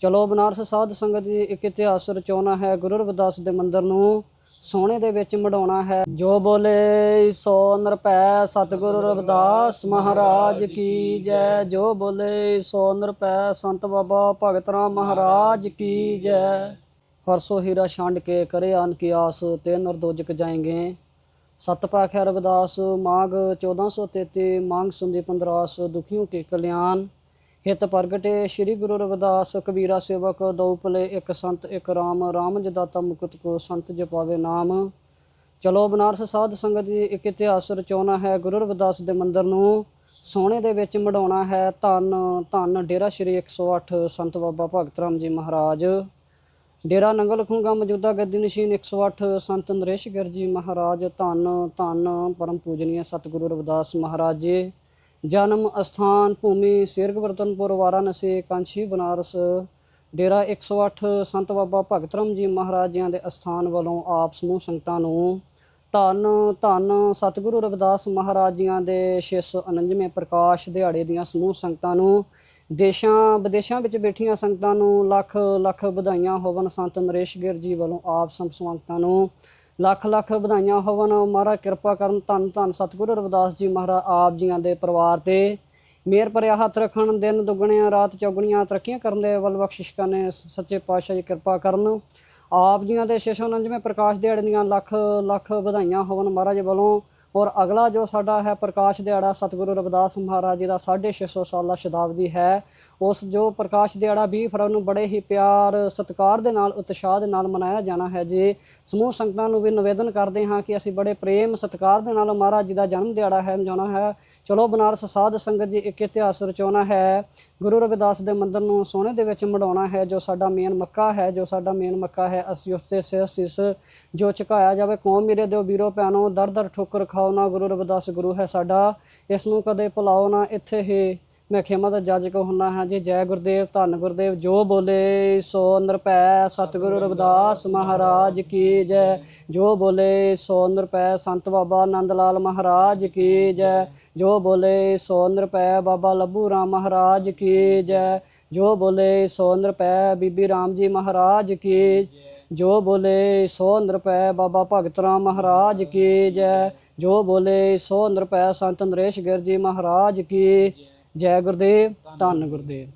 ਚਲੋ ਬਨਾਰਸ ਸਾਧ ਸੰਗਤ ਜੀ, ਇੱਕ ਇਤਿਹਾਸ ਰਚਾਉਣਾ ਹੈ, ਗੁਰੂ ਰਵਿਦਾਸ ਦੇ ਮੰਦਿਰ ਨੂੰ ਸੋਹਣੇ ਦੇ ਵਿੱਚ ਮਡਾਉਣਾ ਹੈ। ਜੋ ਬੋਲੇ, ਸੋ ਨਿਰਪੈ ਸਤਿਗੁਰੂ ਰਵਿਦਾਸ ਮਹਾਰਾਜ ਕੀ ਜੈ। ਜੋ ਬੋਲੇ, ਸੋ ਨਿਰਪੈ ਸੰਤ ਬਾਬਾ ਭਗਤ ਰਾਮ ਮਹਾਰਾਜ ਕੀ ਜੈ। ਹਰਸੋ ਹੀਰਾ ਛਾਂਡ ਕੇ ਕਰੇ ਆਨ ਕੀ ਆਸ ਤੇ ਨਰਦੋਜਕ ਜਾਏਂਗੇ। ਸਤ ਪਾਖਿਆ ਰਵਿਦਾਸ, ਮਾਘ 1433 ਮੰਗ ਸੁੰਦੀ 15 ਦੁਖੀਆਂ ਕੇ ਕਲਿਆਣ। ਹਿਤ ਪ੍ਰਗਟੇ। ਸ੍ਰੀ ਗੁਰੂ ਰਵਿਦਾਸ ਕਬੀਰਾ ਸੇਵਕ ਦਉ ਭਲੇ, ਇੱਕ ਸੰਤ, ਇੱਕ ਰਾਮ। ਰਾਮ ਜਦਾਤਾ ਮੁਕਤ ਕੋ ਸੰਤ ਜਪਾਵੇ ਨਾਮ। ਚਲੋ ਬਨਾਰਸ ਸਾਧ ਸੰਗਤ ਜੀ, ਇੱਕ ਇਤਿਹਾਸ ਰਚਾਉਣਾ ਹੈ ਗੁਰੂ ਰਵਿਦਾਸ ਦੇ ਮੰਦਰ ਨੂੰ। ਸੋਨੇ ਦੇ ਵਿੱਚ ਮੜਾਉਣਾ ਹੈ ਧੰਨ ਧੰਨ ਡੇਰਾ ਸ਼੍ਰੀ 108 ਸੰਤ ਬਾਬਾ ਭਗਤ ਰਾਮ ਜੀ ਮਹਾਰਾਜ। ਡੇਰਾ ਨੰਗਲ ਖੂੰਗਾ ਮੌਜੂਦਾ ਗੱਦੀ ਨਸ਼ੀਨ 108 ਸੰਤ ਨਰੇਸ਼ ਗਿਰ ਜੀ ਮਹਾਰਾਜ। ਧੰਨ ਧੰਨ, ਪਰਮ ਪੂਜਨੀय ਸਤਿਗੁਰੂ ਰਵਿਦਾਸ ਮਹਾਰਾਜ ਜੀ। ਜਨਮ ਅਸਥਾਨ ਭੂਮੀ ਸਿਰਗਵਰਤਨਪੁਰ, ਵਾਰਾਣਸੀ ਕਾਂਚੀ ਬਨਾਰਸ। ਡੇਰਾ 108 ਸੰਤ ਬਾਬਾ ਭਗਤ ਰਾਮ ਜੀ ਮਹਾਰਾਜ ਜੀਆਂ ਦੇ ਅਸਥਾਨ ਵੱਲੋਂ ਆਪ ਸਮੂਹ ਸੰਗਤਾਂ ਨੂੰ ਧੰਨ ਧੰਨ ਸਤਿਗੁਰੂ ਰਵਿਦਾਸ ਮਹਾਰਾਜ ਜੀਆਂ ਦੇ 649ਵੇਂ ਪ੍ਰਕਾਸ਼ ਦਿਹਾੜੇ ਦੀਆਂ ਸਮੂਹ ਸੰਗਤਾਂ ਨੂੰ, ਦੇਸ਼ਾਂ, ਵਿਦੇਸ਼ਾਂ ਵਿੱਚ ਬੈਠੀਆਂ ਸੰਗਤਾਂ ਨੂੰ, ਲੱਖ ਲੱਖ ਵਧਾਈਆਂ ਹੋਵਨ ਸੰਤ ਨਰੇਸ਼ ਗਿਰ ਜੀ ਵੱਲੋਂ ਆਪ ਸੰਗਤਾਂ ਨੂੰ ਲੱਖ ਲੱਖ ਵਧਾਈਆਂ ਹੋਵਨ ਮਹਾਰਾਜ ਕਿਰਪਾ ਕਰਨ ਧੰਨ ਧੰਨ ਸਤਿਗੁਰੂ ਰਵਿਦਾਸ ਜੀ ਮਹਾਰਾਜ, ਆਪ ਜੀਆਂ ਦੇ ਪਰਿਵਾਰ ਤੇ ਮੇਰ ਭਰਿਆ ਹੱਥ ਰੱਖਣ। ਦਿਨ ਦੁੱਗਣਿਆਂ, ਰਾਤ ਚੌਗਣੀਆਂ ਤਰੱਕੀਆਂ ਕਰਨ ਦੇ ਵੱਲ ਬਖਸ਼ਿਸ਼ ਕਰਨੇ ਸੱਚੇ ਪਾਤਸ਼ਾਹ ਜੀ ਕਿਰਪਾ ਕਰਨ। ਆਪ ਜੀਆਂ ਦੇ 649ਵੇਂ ਪ੍ਰਕਾਸ਼ ਦਿਹਾੜੇ ਦੀਆਂ ਲੱਖ ਲੱਖ ਵਧਾਈਆਂ ਹੋਵਨ ਮਹਾਰਾਜ ਵੱਲੋਂ ਔਰ ਅਗਲਾ ਜੋ ਸਾਡਾ ਹੈ ਪ੍ਰਕਾਸ਼ ਦਿਹਾੜਾ ਸਤਿਗੁਰੂ ਰਵਿਦਾਸ ਮਹਾਰਾਜ ਜੀ ਦਾ 650 ਸਾਲਾ ਸ਼ਤਾਬਦੀ ਹੈ, ਉਸ ਜੋ ਪ੍ਰਕਾਸ਼ ਦਿਹਾੜਾ 20 ਫਰਵਰੀ ਨੂੰ ਬੜੇ ਹੀ ਪਿਆਰ, ਸਤਿਕਾਰ ਦੇ ਨਾਲ, ਉਤਸ਼ਾਹ ਦੇ ਨਾਲ ਮਨਾਇਆ ਜਾਣਾ ਹੈ। ਜੀ ਸਮੂਹ ਸੰਗਤਾਂ ਨੂੰ ਵੀ ਨਿਵੇਦਨ ਕਰਦੇ ਹਾਂ ਕਿ ਅਸੀਂ ਬੜੇ ਪ੍ਰੇਮ, ਸਤਿਕਾਰ ਦੇ ਨਾਲ ਮਹਾਰਾਜ ਜੀ ਦਾ ਜਨਮ ਦਿਹਾੜਾ ਹੈ, ਮਨਾਉਣਾ ਹੈ। ਚਲੋ ਬਨਾਰਸ ਸਾਧ ਸੰਗਤ ਜੀ, ਇੱਕ ਇਤਿਹਾਸ ਰਚਾਉਣਾ ਹੈ। ਗੁਰੂ ਰਵਿਦਾਸ ਦੇ ਮੰਦਰ ਨੂੰ ਸੋਨੇ ਦੇ ਵਿੱਚ ਮੜਾਉਣਾ ਹੈ, ਜੋ ਸਾਡਾ ਮੇਨ ਮੱਕਾ ਹੈ, ਜੋ ਸਾਡਾ ਮੇਨ ਮੱਕਾ ਹੈ, ਅਸੀਂ ਉਸ ਤੇ ਸਿਰ ਸਿਸ ਜੋ ਝੁਕਾਇਆ ਜਾਵੇ, ਕੌਮ ਮੇਰੇ ਦਿਓ ਵੀਰੋ, ਭੈਣੋ ਦਰ ਦਰ ਠੋਕਰ ਖਾਓ। ਨਾ ਗੁਰੂ ਰਵਿਦਾਸ ਗੁਰੂ ਹੈ ਸਾਡਾ। ਇਸ ਨੂੰ ਕਦੇ ਭੁਲਾਓ ਨਾ। ਇੱਥੇ ਹੀ ਮੈਂ ਖੇਮਾ ਦਾ ਜੱਜ ਕੋ ਹੁੰਨਾ ਹਾਂ ਜੀ। ਜੈ ਗੁਰਦੇਵ, ਧੰਨ ਗੁਰਦੇਵ, ਜੋ ਬੋਲੇ ਸੋ ਨਿਰਪੈ ਸਤਿਗੁਰੂ ਰਵਿਦਾਸ ਮਹਾਰਾਜ ਕੀ ਜੈ। ਜੋ ਬੋਲੇ ਸੋ ਨਿਰਭੈ। ਸੰਤ ਬਾਬਾ ਆਨੰਦ ਲਾਲ ਮਹਾਰਾਜ ਕੀ ਜੈ। ਜੋ ਬੋਲੇ ਸੋ ਨਿਰਪੈ ਬਾਬਾ ਲੱਭੂ ਰਾਮ ਮਹਾਰਾਜ ਕੀ ਜੈ। ਜੋ ਬੋਲੇ ਸੋ ਨਿਰਭੈ। ਬੀਬੀ ਰਾਮ ਜੀ ਮਹਾਰਾਜ ਕੀ ਜੋ ਬੋਲੇ ਸੋ ਨਿਰਭੈ ਬਾਬਾ ਭਗਤ ਰਾਮ ਮਹਾਰਾਜ ਕੀ ਜੈ। ਜੋ ਬੋਲੇ ਸੋ ਨਿਰਭੈ ਸੰਤ ਨਰੇਸ਼ ਗਿਰ ਜੀ ਮਹਾਰਾਜ ਕੀ ਜੈ ਗੁਰਦੇਵ, ਧੰਨ ਗੁਰਦੇਵ।